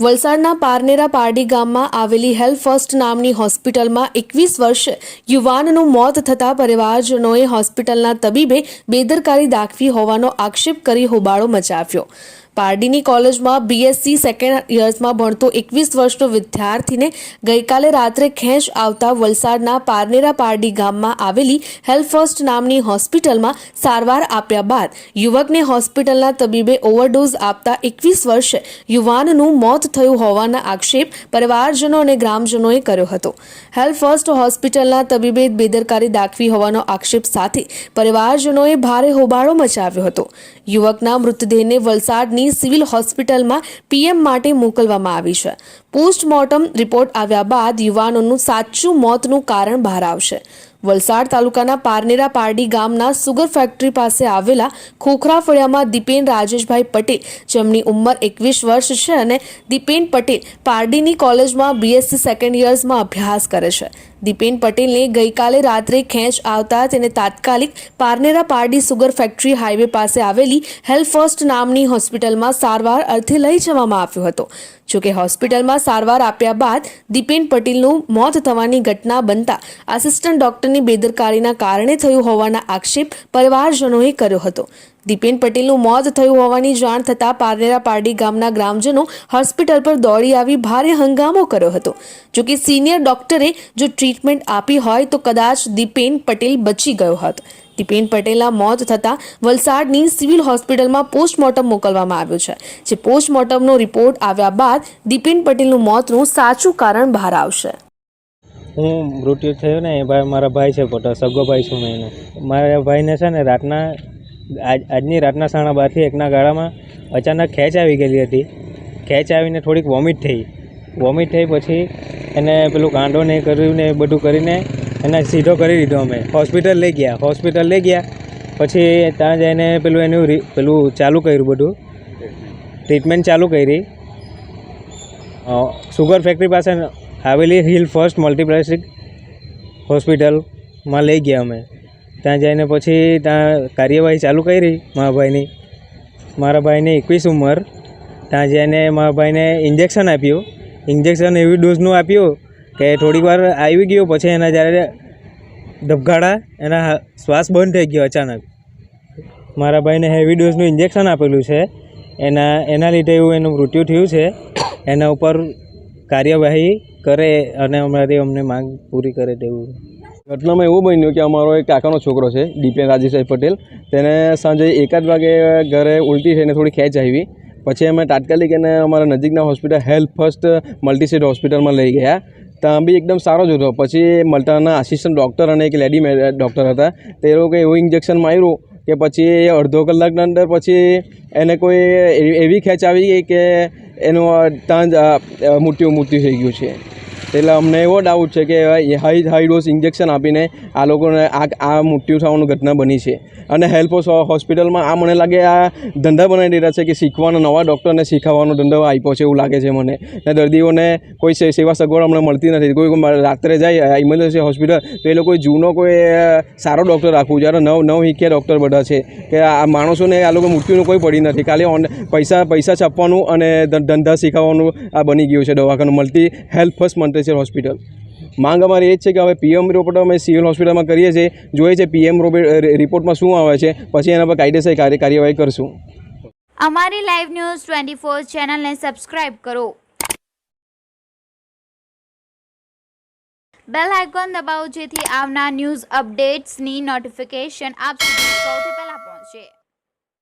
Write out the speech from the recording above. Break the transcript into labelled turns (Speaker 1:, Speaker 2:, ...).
Speaker 1: વલસાડના પારનેરા પારડી ગામમાં આવેલી હેલ્થ ફર્સ્ટ નામની હોસ્પિટલમાં એકવીસ વર્ષ યુવાનનું મોત થતાં પરિવારજનોએ હોસ્પિટલના તબીબે બેદરકારી દાખવી હોવાનો આક્ષેપ કરી હોબાળો મચાવ્યો. પારડીની કોલેજમાં બીએસસી સેકન્ડ યર્સમાં ભણતો એકવીસ વર્ષનો વિદ્યાર્થીને ગઈકાલે રાત્રે ખેંચ આવતા વલસાડના પારનેરા પારડી ગામમાં આવેલી હેલ્થ ફર્સ્ટ નામની હોસ્પિટલમાં સારવાર આપ્યા બાદ યુવકને હોસ્પિટલના તબીબે ઓવરડોઝ આપતા એકવીસ વર્ષે યુવાનનું મોત થયું હોવાના આક્ષેપ પરિવારજનો અને ગ્રામજનોએ કર્યો હતો. હેલ્થ ફર્સ્ટ હોસ્પિટલના તબીબે બેદરકારી દાખવી હોવાનો આક્ષેપ સાથે પરિવારજનોએ ભારે હોબાળો મચાવ્યો હતો. યુવકના મૃતદેહને વલસાડની સિવિલ હોસ્પિટલમાં પીએમ માટે મોકલવામાં આવી છે. પોસ્ટમોર્ટમ રિપોર્ટ આવ્યા બાદ યુવાનોનું સાચું મોતનું કારણ બહાર આવશે. વલસાડ તાલુકાના પારનેરા પારડી ગામના સુગર ફેક્ટરી પાસે આવેલા ખોખરા ફળિયામાં દીપેન રાજેશભાઈ પટેલ, જેમની ઉંમર એકવીસ વર્ષ છે અને દીપેન પટેલ પારડીની કોલેજમાં બીએસસી સેકન્ડ યર્સમાં અભ્યાસ કરે છે. દીપેન પટેલને ગઈકાલે રાત્રે ખેંચ આવતા તેને તાત્કાલિક Parnera Pardi sugar factory highway પાસે આવેલી હેલ્થ ફર્સ્ટ નામની હોસ્પિટલમાં સારવાર અર્થે લઈ જવામાં આવ્યો હતો. જોકે હોસ્પિટલમાં સારવાર આપ્યા બાદ દીપેન પટેલનું મોત થવાની ઘટના બનતા આસિસ્ટન્ટ ડોક્ટરની બેદરકારીના કારણે થયું હોવાના આક્ષેપ પરિવારજનોએ કર્યો હતો. દીપેન પટેલનું મોત થયું હોવાની જાણ થતાં પારનેરા પારડી ગામના ગ્રામજનો હોસ્પિટલ પર દોડી આવી ભારે હંગામો કર્યો હતો. જોકે સિનિયર ડોક્ટરે જો ટ્રીટમેન્ટ આપી હોય તો કદાચ દીપેન પટેલ બચી ગયો હતો. દીપેન પટેલના મોત થતાં વલસાડની સિવિલ હોસ્પિટલમાં પોસ્ટમોર્ટમ મોકલવામાં આવ્યું છે, જે પોસ્ટમોર્ટમનો રિપોર્ટ આવ્યા બાદ દીપેન પટેલનું મોતનું સાચું કારણ બહાર આવશે.
Speaker 2: હું મૃત્યુ થયો ને, એ ભાઈ મારા ભાઈ છે પોતા સગો ભાઈ છું મેં એનો. મારા ભાઈને છે ને, રાતના, આજ, આજની રાતના સાડા બારથી એકના ગાળામાં અચાનક ખેંચ આવી ગયેલી હતી. ખેંચ આવીને થોડીક વોમિટ થઈ. વોમિટ થઈ પછી એને પેલું કાંડો ને કર્યું ને એ બધું કરીને એને સીધો કરી દીધો અમે. હોસ્પિટલ લઈ ગયા. હોસ્પિટલ લઈ ગયા. પછી ત્યાં જઈને પેલું એનું પેલું ચાલુ કર્યું બધું. ટ્રીટમેન્ટ ચાલુ કરી. સુગર ફેક્ટરી પાસે આવેલી હિલ ફર્સ્ટ મલ્ટીપ્લાસ્ટિક હોસ્પિટલમાં લઈ ગયા અમે. ત્યાં જઈને પછી ત્યાં કાર્યવાહી ચાલુ કરી મારા ભાઈની મારા ભાઈને એકવીસ ઉંમર. ત્યાં જઈને મારા ભાઈને ઇન્જેક્શન આપ્યું. ઇન્જેક્શન એવી ડોઝનું આપ્યું કે થોડીક વાર આવી ગયો, પછી એના જ્યારે ધબકાડા એના શ્વાસ બંધ થઈ ગયો અચાનક. મારા ભાઈને હેવી ડોઝનું ઇન્જેક્શન આપેલું છે. એના એના લીધે એવું એનું મૃત્યુ થયું છે. એના ઉપર કાર્યવાહી કરે અને અમારી અમને માંગ પૂરી કરે તેવું.
Speaker 3: ઘટનામાં એવું બન્યું કે અમારો એક કાકાનો છોકરો છે દીપેન રાજેશભાઈ પટેલ. તેને સાંજે એકાદ વાગે ઘરે ઉલટી થઈને થોડી ખેંચ આવી. પછી અમે તાત્કાલિક એને અમારા નજીકના હોસ્પિટલ હેલ્થ ફર્સ્ટ મલ્ટીસીટ હોસ્પિટલમાં લઈ ગયા. ત્યાં બી એકદમ સારો જ હતો. પછી મલ્ટાના આસિસ્ટન્ટ ડૉક્ટર અને એક લેડી ડૉક્ટર હતા. તે લોકોએ એવું ઇન્જેક્શન માર્યું કે પછી અડધો કલાકના અંદર પછી એને કોઈ એવી- ખેંચ આવી ગઈ કે એનું તાંજ મૃત્યુ મૃત્યુ થઈ ગયું છે. એટલે અમને એવો ડાઉટ છે કે હાઈ હાઈ ડોઝ ઇન્જેક્શન આપીને આ લોકોને આ આ મૃત્યુ થવાની ઘટના બની છે. અને હેલ્પ હોસ્પિટલમાં આ મને લાગે આ ધંધા બનાવી દીધા છે કે શીખવાનો નવા ડૉક્ટરને શીખવવાનો ધંધો આપ્યો છે એવું લાગે છે મને. ને દર્દીઓને કોઈ સેવા સગવડ હમણાં મળતી નથી. કોઈ રાત્રે જાય ઇમરજન્સી હોસ્પિટલ તો એ લોકો જૂનો કોઈ સારો ડૉક્ટર રાખવું. જ્યારે નવ નવ હિક્યા ડૉક્ટર બધા છે. કે આ માણસોને આ લોકો મૃત્યુનું કોઈ પડી નથી. ખાલી ઓન પૈસા પૈસા છાપવાનું અને ધંધા શીખવવાનું આ બની ગયું છે દવાખાનું. મળતી હેલ્પ ફર્સ્ટ મલ્ટીસેર હોસ્પિટલ. માંગ અમારી એ જ છે કે હવે પીએમ રિપોર્ટ અમે સિવિલ હોસ્પિટલમાં કરીએ છીએ, જોઈએ છે પીએમ રિપોર્ટમાં શું આવે છે, પછી એના પર કાયદેસર કાર્ય, કાર્યવાહી કરશું.
Speaker 4: અમારી લાઈવ ન્યૂઝ ટ્વેન્ટી ફોર ચેનલને સબસ્ક્રાઇબ કરો. બેલ આઇકોન દબાવો જેથી આવનાર ન્યૂઝ અપડેટ્સની નોટિફિકેશન આપ સુધી સૌથી પહેલાં પહોંચે.